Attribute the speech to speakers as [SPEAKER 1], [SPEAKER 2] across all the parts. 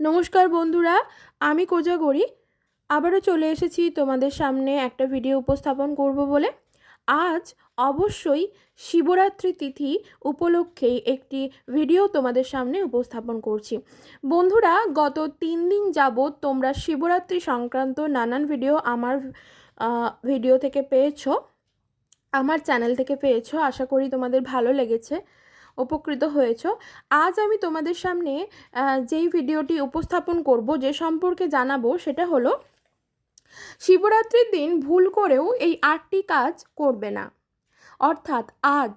[SPEAKER 1] নমস্কার বন্ধুরা, আমি কোজাগরি আবারও চলে এসেছি তোমাদের সামনে একটা ভিডিও উপস্থাপন করব বলে। আজ অবশ্যই শিবরাত্রি তিথি উপলক্ষেই একটি ভিডিও তোমাদের সামনে উপস্থাপন করছি। বন্ধুরা, গত তিন দিন যাবৎ তোমরা শিবরাত্রি সংক্রান্ত নানান ভিডিও আমার ভিডিও থেকে পেয়েছ। আমার চ্যানেল থেকে পেয়েছ, আশা করি তোমাদের ভালো লেগেছে। উপকৃত হয়েছ। আজ আমি তোমাদের সামনে যেই ভিডিওটি উপস্থাপন করব, যে সম্পর্কে জানাব, সেটা হলো, শিবরাত্রির দিন ভুল করেও এই আটটি কাজ করবে না। অর্থাৎ আজ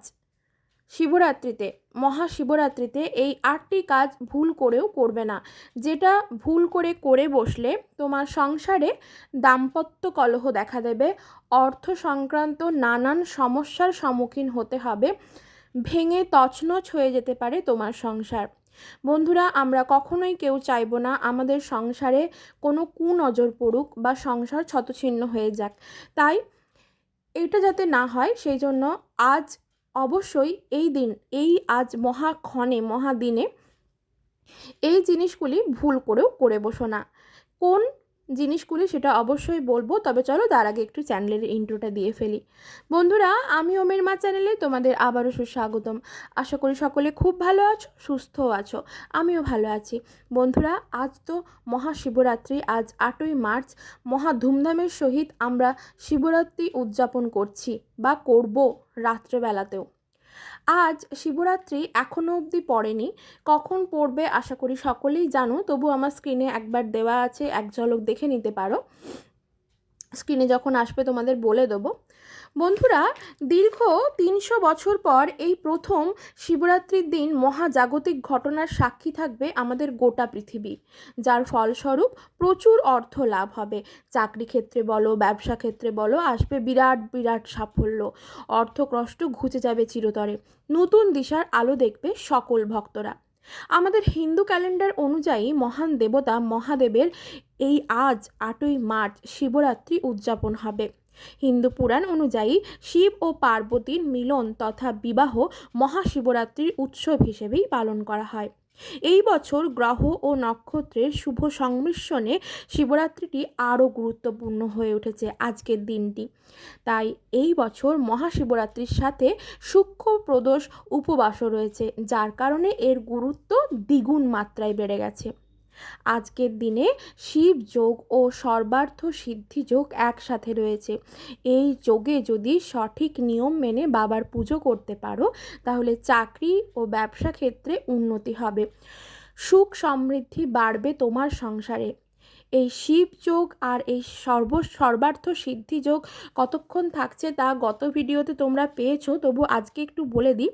[SPEAKER 1] শিবরাত্রিতে, মহাশিবরাত্রিতে এই আটটি কাজ ভুল করেও করবে না। যেটা ভুল করে করে বসলে তোমার সংসারে দাম্পত্য কলহ দেখা দেবে, অর্থ সংক্রান্ত নানান সমস্যার সম্মুখীন হতে হবে। ভেঙে তছনছ হয়ে যেতে পারে তোমার সংসার। বন্ধুরা, আমরা কখনোই কেউ চাইব না আমাদের সংসারে কোনো কুনজর পড়ুক বা সংসার ছতছিন্ন হয়ে যাক। তাই এটা যাতে না হয়, সেই জন্য আজ অবশ্যই এই দিন, এই আজ মহাক্ষণে, মহাদিনে এই জিনিসগুলি ভুল করেও করে বসো না। কোন জিনিসগুলি সেটা অবশ্যই বলব, তবে চলো তার আগে একটু চ্যানেলের ইন্ট্রোটা দিয়ে ফেলি। বন্ধুরা, আমি ওমের মা চ্যানেলে তোমাদের আবারও সুস্বাগতম। আশা করি সকলে খুব ভালো আছো, সুস্থও আছো, আমিও ভালো আছি। বন্ধুরা, আজ তো মহাশিবরাত্রি, আজ আটই মার্চ, মহা ধুমধামের সহিত আমরা শিবরাত্রি উদযাপন করছি, বা করব রাত্রেবেলাতেও। আজ শিবরাত্রি এখনও অবধি পড়েনি। কখন পড়বে আশা করি সকলেই জানো। তবু আমার স্ক্রিনে একবার দেওয়া আছে, এক ঝলক দেখে নিতে পারো। স্ক্রিনে যখন আসবে তোমাদের বলে দেবো। বন্ধুরা, দীর্ঘ তিনশো বছর পর এই প্রথম শিবরাত্রির দিন মহাজাগতিক ঘটনার সাক্ষী থাকবে আমাদের গোটা পৃথিবী। যার ফলস্বরূপ প্রচুর অর্থ লাভ হবে। চাকরি ক্ষেত্রে বলো, ব্যবসা ক্ষেত্রে বলো, আসবে বিরাট বিরাট সাফল্য। অর্থকষ্ট ঘুচে যাবে চিরতরে। নতুন দিশার আলো দেখবে সকল ভক্তরা। আমাদের হিন্দু ক্যালেন্ডার অনুযায়ী মহান দেবতা মহাদেবের এই আজ আটই মার্চ শিবরাত্রি উদযাপন হবে। হিন্দু পুরাণ অনুযায়ী শিব ও পার্বতীর মিলন তথা বিবাহ মহাশিবরাত্রির উৎসব হিসেবেই পালন করা হয়। এই বছর গ্রহ ও নক্ষত্রের শুভ সংমিশ্রণে শিবরাত্রিটি আরও গুরুত্বপূর্ণ হয়ে উঠেছে আজকের দিনটি। তাই এই বছর মহাশিবরাত্রির সাথে সূক্ষ্ম প্রদোষ উপবাসও রয়েছে, যার কারণে এর গুরুত্ব দ্বিগুণ মাত্রায় বেড়ে গেছে। আজকের দিনে শিব যোগ ও সর্বার্থ সিদ্ধি যোগ একসাথে রয়েছে। এই যোগে যদি সঠিক নিয়ম মেনে বাবার পুজো করতে পারো, তাহলে চাকরি ও ব্যবসা ক্ষেত্রে উন্নতি হবে। সুখ সমৃদ্ধি বাড়বে তোমার সংসারে। এই শিব যোগ আর এই সর্ব, সর্বার্থ সিদ্ধি যোগ কতক্ষণ থাকছে তা গত ভিডিওতে তোমরা পেয়েছ, তবু আজকে একটু বলে দিই।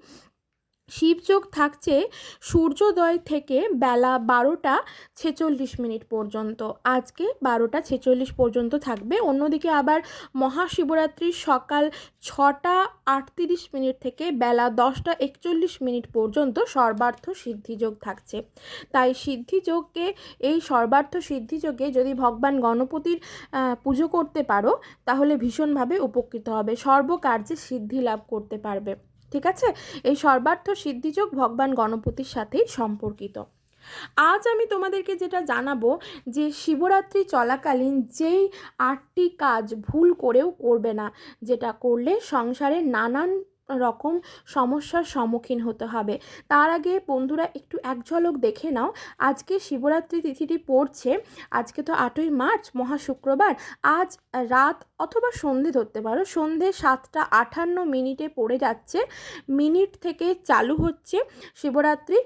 [SPEAKER 1] শিবযোগ থাকছে সূর্যোদয় থেকে বেলা বারোটা ছেচল্লিশ মিনিট পর্যন্ত। আজকে বারোটা ছেচল্লিশ পর্যন্ত থাকবে। অন্যদিকে আবার মহাশিবরাত্রির সকাল ছটা আটত্রিশ মিনিট থেকে বেলা দশটা একচল্লিশ মিনিট পর্যন্ত সর্বার্থ সিদ্ধিযোগ থাকছে। তাই সিদ্ধিযোগকে এই সর্বার্থ সিদ্ধিযোগে যদি ভগবান গণপতির পুজো করতে পারো, তাহলে ভীষণভাবে উপকৃত হবে। সর্বকার্যে সিদ্ধি লাভ করতে পারবে। ঠিক আছে? এই সর্বার্থ সিদ্ধিযোগ ভগবান গণপতির সাথেই সম্পর্কিত। আজ আমি তোমাদেরকে যেটা জানাব যে শিবরাত্রি চলাকালীন যেই আটটি কাজ ভুল করেও করবে না, যেটা করলে সংসারে নানান রকম সমস্যার সম্মুখীন হতে হবে। তার আগে বন্ধুরা একটু এক ঝলক দেখে নাও। আজকে শিবরাত্রি তিথিটি পড়ছে, আজকে তো আটই মার্চ, মহা শুক্রবার। আজ রাত অথবা সন্ধে ধরতে পারো, সন্ধে সাতটা আটান্ন মিনিটে পড়ে যাচ্ছে, মিনিট থেকে চালু হচ্ছে শিবরাত্রি।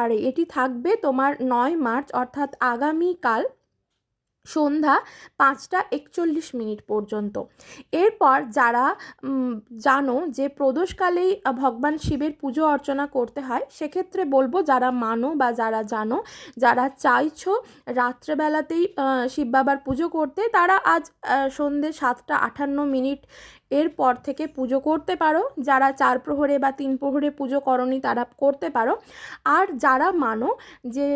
[SPEAKER 1] আর এটি থাকবে তোমার নয় মার্চ, অর্থাৎ আগামীকাল সন্ধ্যা পাঁচটা একচল্লিশ মিনিট পর্যন্ত। এরপর যারা জানো যে প্রদোষকালেই ভগবান শিবের পুজো অর্চনা করতে হয়, সেক্ষেত্রে বলব যারা মানো বা যারা জানো, যারা চাইছো রাত্রেবেলাতেই শিব বাবার পুজো করতে, তারা আজ সন্ধ্যে সন্ধে সাতটা আটান্ন মিনিট এরপর থেকে পুজো করতে পারো। যারা চার প্রহরে বা তিন প্রহরে পুজো করনি, তারা করতে পারো। আর যারা মানো যে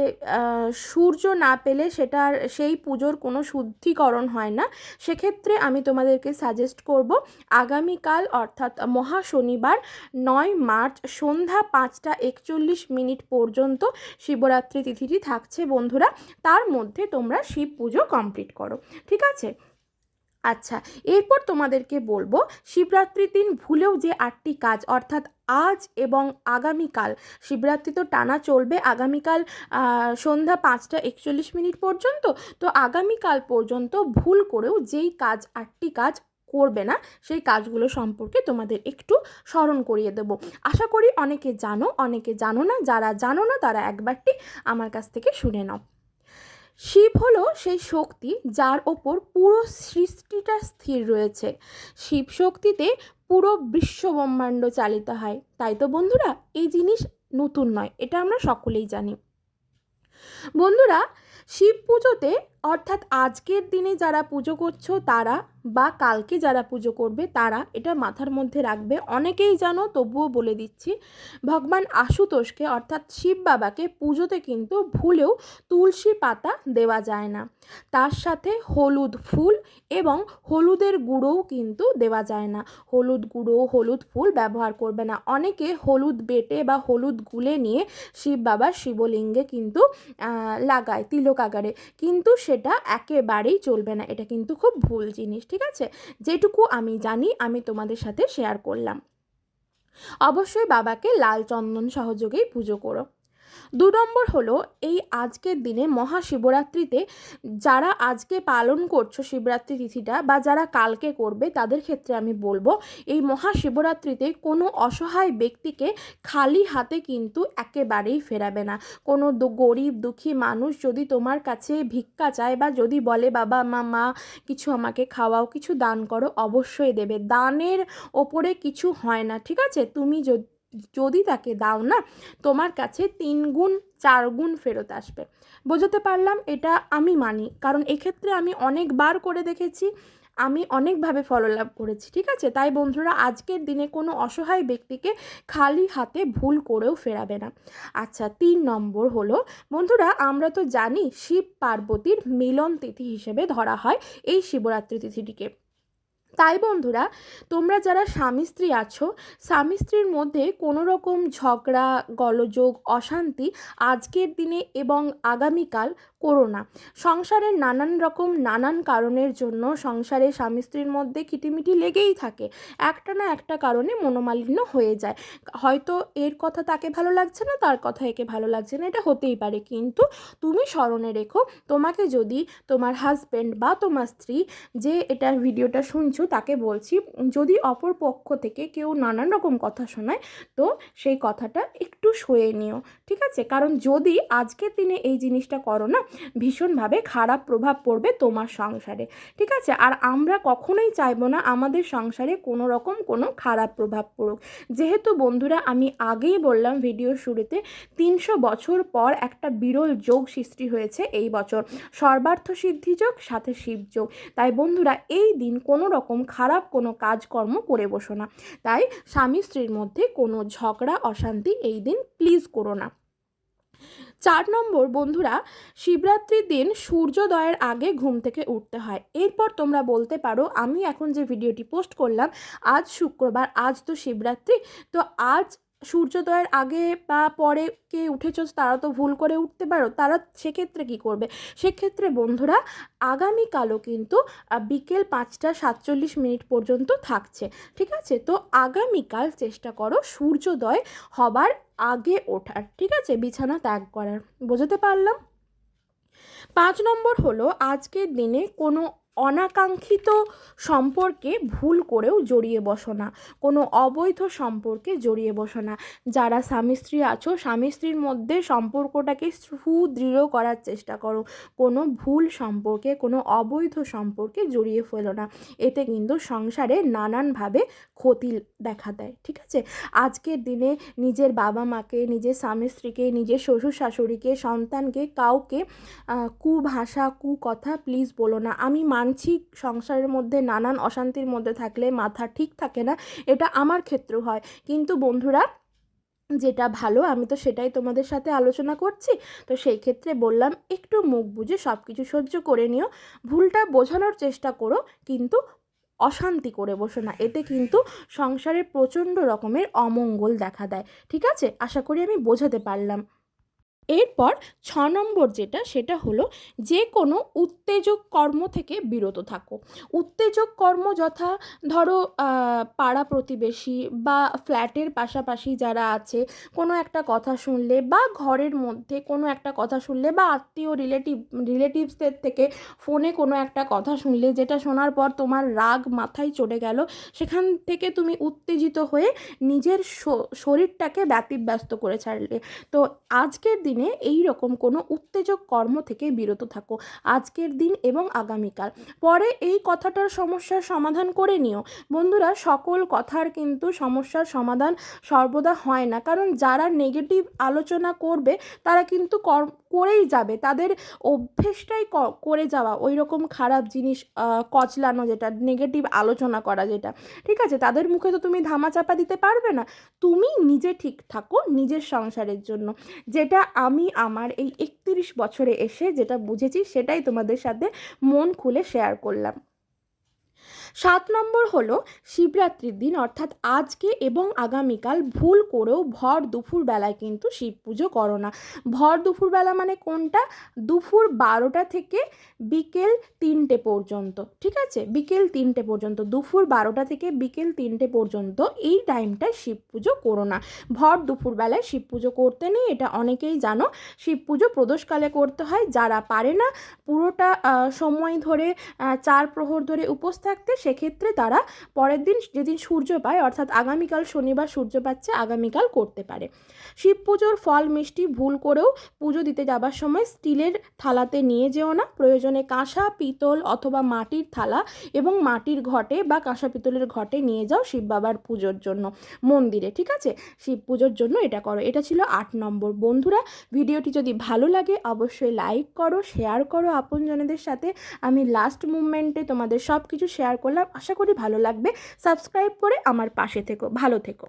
[SPEAKER 1] সূর্য না পেলে সেটার, সেই পুজোর কোনো শুদ্ধিকরণ হয় না, সেক্ষেত্রে আমি তোমাদেরকে সাজেস্ট করব, আগামীকাল অর্থাৎ মহা শনিবার নয় মার্চ সন্ধ্যা পাঁচটা একচল্লিশ মিনিট পর্যন্ত শিবরাত্রি তিথিটি থাকছে বন্ধুরা। তার মধ্যে তোমরা শিব পুজো কমপ্লিট করো। ঠিক আছে? আচ্ছা এরপর তোমাদেরকে বলব, শিবরাত্রির দিন ভুলেও যে আটটি কাজ, অর্থাৎ আজ এবং আগামীকাল, শিবরাত্রি তো টানা চলবে, আগামীকাল সন্ধ্যা পাঁচটা একচল্লিশ মিনিট পর্যন্ত, তো আগামীকাল পর্যন্ত ভুল করেও যেই কাজ, আটটি কাজ করবে না, সেই কাজগুলো সম্পর্কে তোমাদের একটু স্মরণ করিয়ে দেব। আশা করি অনেকে জানো অনেকে জানো না, যারা জানো না, তারা একবারটি আমার কাছ থেকে শুনে নাও। শিব হলো সেই শক্তি যার ওপর পুরো সৃষ্টিটা স্থির রয়েছে। শিব শক্তিতে পুরো বিশ্বব্রহ্মাণ্ড চালিত হয়। তাই তো বন্ধুরা, এই জিনিস নতুন নয়, এটা আমরা সকলেই জানি। বন্ধুরা, শিব পুজোতে অর্থাৎ আজকের দিনে যারা পুজো করছ তারা বা কালকে যারা পুজো করবে তারা এটা মাথার মধ্যে রাখবে। অনেকেই জানো, তবুও বলে দিচ্ছি, ভগবান আশুতোষকে অর্থাৎ শিব বাবাকে পুজোতে কিন্তু ভুলেও তুলসী পাতা দেওয়া যায় না। তার সাথে হলুদ ফুল এবং হলুদের গুঁড়োও কিন্তু দেওয়া যায় না। হলুদ গুঁড়ো, হলুদ ফুল ব্যবহার করবে না। অনেকে হলুদ বেটে বা হলুদ গুলে নিয়ে শিব বাবার শিবলিঙ্গে কিন্তু লাগায়, তিলক আকারে। কিন্তু সেটা একেবারেই চলবে না। এটা কিন্তু খুব ভুল জিনিস, ঠিক আছে? যেটুকু আমি জানি, আমি তোমাদের সাথে শেয়ার করলাম। অবশ্যই বাবাকে লাল চন্দন সহযোগেই পুজো করো। দু নম্বর হলো এই আজকের দিনে মহাশিবরাত্রিতে যারা আজকে পালন করছ শিবরাত্রি তিথিটা বা যারা কালকে করবে তাদের ক্ষেত্রে আমি বলব এই মহাশিবরাত্রিতে কোনো অসহায় ব্যক্তিকে খালি হাতে কিন্তু একেবারেই ফেরাবে না। কোনো গরিব দুঃখী মানুষ যদি তোমার কাছে ভিক্ষা চায় বা যদি বলে, বাবা মা মা কিছু আমাকে খাওয়াও, কিছু দান করো, অবশ্যই দেবে। দানের ওপরে কিছু হয় না, ঠিক আছে? তুমি যদি যদি তাকে দাও না, তোমার কাছে তিন গুণ, চার গুণ ফেরত আসবে। বোঝাতে পারলাম এটা আমি মানি, কারণ এক্ষেত্রে আমি অনেকবার করে দেখেছি, আমি অনেকভাবে ফললাভ করেছি, ঠিক আছে? তাই বন্ধুরা, আজকের দিনে কোনো অসহায় ব্যক্তিকে খালি হাতে ভুল করেও ফেরাবে না। আচ্ছা তিন নম্বর হলো, বন্ধুরা, আমরা তো জানি শিব পার্বতীর মিলন তিথি হিসেবে ধরা হয় এই শিবরাত্রি তিথিটিকে। তাই বন্ধুরা, তোমরা যারা স্বামী স্ত্রী আছো, স্বামী স্ত্রীর মধ্যে কোনো রকম ঝগড়া, গলযোগ, অশান্তি আজকের দিনে এবং আগামীকাল করো না। সংসারের নানান রকম নানান কারণের জন্য সংসারে স্বামী স্ত্রীর মধ্যে কিটিমিটি লেগেই থাকে। একটা না একটা কারণে মনোমালিন্য হয়ে যায়। হয়তো এর কথা তাকে ভালো লাগছে না, তার কথা একে ভালো লাগছে না, এটা হতেই পারে। কিন্তু তুমি স্মরণে রেখো, তোমাকে যদি তোমার হাজব্যান্ড বা তোমার স্ত্রী যে এটার ভিডিওটা শুনছো, তাকে বলছি, যদি অপর পক্ষ থেকে কেউ নানান রকম কথা শোনায়, তো সেই কথাটা একটু সয়ে নিও, ঠিক আছে? কারণ যদি আজকের দিনে এই জিনিসটা করো না ভীষণভাবে খারাপ প্রভাব পড়বে তোমার সংসারে, ঠিক আছে? আর আমরা কখনোই চাইব না আমাদের সংসারে কোনো রকম কোনো খারাপ প্রভাব পড়ুক। যেহেতু বন্ধুরা, আমি আগেই বললাম ভিডিও শুরুতে, তিনশো বছর পর একটা বিরল যোগ সৃষ্টি হয়েছে এই বছর। সর্বার্থ সিদ্ধি যোগ, সাথে শিব যোগ। তাই বন্ধুরা, এই দিন কোনো রকম খারাপ কোনো কাজকর্ম করে বসো না। তাই স্বামী স্ত্রীর মধ্যে কোনো ঝগড়া, অশান্তি এই দিন প্লিজ করো না। চার নম্বর, বন্ধুরা, শিবরাত্রির দিন সূর্যোদয়ের আগে ঘুম থেকে উঠতে হয়। এরপর তোমরা বলতে পারো, আমি এখন যে ভিডিওটি পোস্ট করলাম, আজ শুক্রবার, আজ তো শিবরাত্রি, তো আজ সূর্যোদয়ের আগে বা পরে কে উঠেছ তারা তো ভুল করে উঠতে পারো, তারা সেক্ষেত্রে কি করবে? সেক্ষেত্রে, বন্ধুরা, আগামীকালও কিন্তু বিকেল পাঁচটা সাতচল্লিশ মিনিট পর্যন্ত থাকছে, ঠিক আছে? তো আগামীকাল চেষ্টা করো সূর্যোদয় হবার আগে ওঠার, ঠিক আছে? বিছানা ত্যাগ করার, বোঝাতে পারলাম? পাঁচ নম্বর হলো, আজকের দিনে কোনো অনাকাঙ্ক্ষিত সম্পর্কে ভুল করেও জড়িয়ে বসো না। কোনো অবৈধ সম্পর্কে জড়িয়ে বসো না। যারা স্বামী স্ত্রী আছো, স্বামী স্ত্রীর মধ্যে সম্পর্কটাকে সুদৃঢ় করার চেষ্টা করো। কোনো ভুল সম্পর্কে, কোনো অবৈধ সম্পর্কে জড়িয়ে ফেলো না। এতে কিন্তু সংসারে নানানভাবে ক্ষতি দেখা দেয়, ঠিক আছে? আজকের দিনে নিজের বাবা মাকে, নিজের স্বামী স্ত্রীকে, নিজের শ্বশুর শাশুড়িকে, সন্তানকে, কাউকে কুভাষা, কুকথা প্লিজ বলো না। আমি মানি মানসিক সংসারের মধ্যে নানান অশান্তির মধ্যে থাকলে মাথা ঠিক থাকে না, এটা আমার ক্ষেত্রেও হয়। কিন্তু বন্ধুরা, যেটা ভালো, আমি তো সেটাই তোমাদের সাথে আলোচনা করছি। তো সেই ক্ষেত্রে বললাম, একটু মুখ বুঝে সব কিছু সহ্য করে নিও। ভুলটা বোঝানোর চেষ্টা করো, কিন্তু অশান্তি করে বসো না। এতে কিন্তু সংসারে প্রচণ্ড রকমের অমঙ্গল দেখা দেয়। ঠিক আছে? আশা করি আমি বোঝাতে পারলাম। এরপর ছ নম্বর যেটা, সেটা হলো যে কোনো উত্তেজক কর্ম থেকে বিরত থাকো। উত্তেজক কর্ম যথা ধরো পাড়া প্রতিবেশী বা ফ্ল্যাটের পাশাপাশি যারা আছে, কোনো একটা কথা শুনলে বা ঘরের মধ্যে কোনো একটা কথা শুনলে বা আত্মীয় রিলেটিভ, রিলেটিভসদের থেকে ফোনে কোনো একটা কথা শুনলে, যেটা শোনার পর তোমার রাগ মাথায় চড়ে গেল, সেখান থেকে তুমি উত্তেজিত হয়ে নিজের শরীরটাকে ব্যতিব্যস্ত করে ছাড়লে। তো আজকের দিনে এই রকম কোনো উত্তেজক কর্ম থেকে বিরত থাকো। আজকের দিন এবং আগামীকাল। পরে এই কথাটার সমস্যার সমাধান করে নিও। বন্ধুরা, সকল কথার কিন্তু সমস্যার সমাধান সর্বদা হয় না। কারণ যারা নেগেটিভ আলোচনা করবে, তারা কিন্তু কর- করেই যাবে। তাদের অভ্যেসটাই করে যাওয়া। ওই রকম খারাপ জিনিস কচলানো যেটা নেগেটিভ আলোচনা করা যেটা। ঠিক আছে? তাদের মুখে তো তুমি ধামাচাপা দিতে পারবে না। তুমি নিজে ঠিক থাকো নিজের সংসারের জন্য। যেটা আমি আমার এই একত্রিশ বছরে এসে যেটা বুঝেছি সেটাই তোমাদের সাথে মন খুলে শেয়ার করলাম। সাত নম্বর হলো শিবরাত্রির দিন, অর্থাৎ আজকে এবং আগামীকাল ভুল করেও ভর দুপুর বেলায় কিন্তু শিব পুজো করো না। ভর দুপুরবেলা মানে কোনটা? দুপুর বারোটা থেকে বিকেল তিনটে পর্যন্ত, ঠিক আছে? বিকেল তিনটে পর্যন্ত, দুপুর বারোটা থেকে বিকেল তিনটে পর্যন্ত এই টাইমটায় শিব পুজো করো না। ভর দুপুরবেলায় শিব পুজো করতে নেই, এটা অনেকেই জানো। শিব পুজো প্রদোষকালে করতে হয়, যারা পারে না পুরোটা সময় ধরে চার প্রহর ধরে উপোস থাকতে সেক্ষেত্রে তারা পরের দিন যেদিন সূর্য পায়, অর্থাৎ আগামীকাল শনিবার সূর্য পাচ্ছে, আগামীকাল করতে পারে। শিব পুজোর ফল মিষ্টি ভুল করেও পুজো দিতে যাবার সময় স্টিলের থালাতে নিয়ে যেও না। প্রয়োজনে কাঁসা, পিতল অথবা মাটির থালা এবং মাটির ঘটে বা কাঁসা পিতলের ঘটে নিয়ে যাও শিব বাবার পুজোর জন্য মন্দিরে, ঠিক আছে? শিব পুজোর জন্য এটা করো। এটা ছিল আট নম্বর। বন্ধুরা, ভিডিওটি যদি ভালো লাগে অবশ্যই লাইক করো, শেয়ার করো আপনজনেদের সাথে। আমি লাস্ট মুভমেন্টে তোমাদের সব কিছু শেয়ার করলাম। আশা করি ভালো লাগবে। সাবস্ক্রাইব করে আমার পাশে থেকো। ভালো থেকো।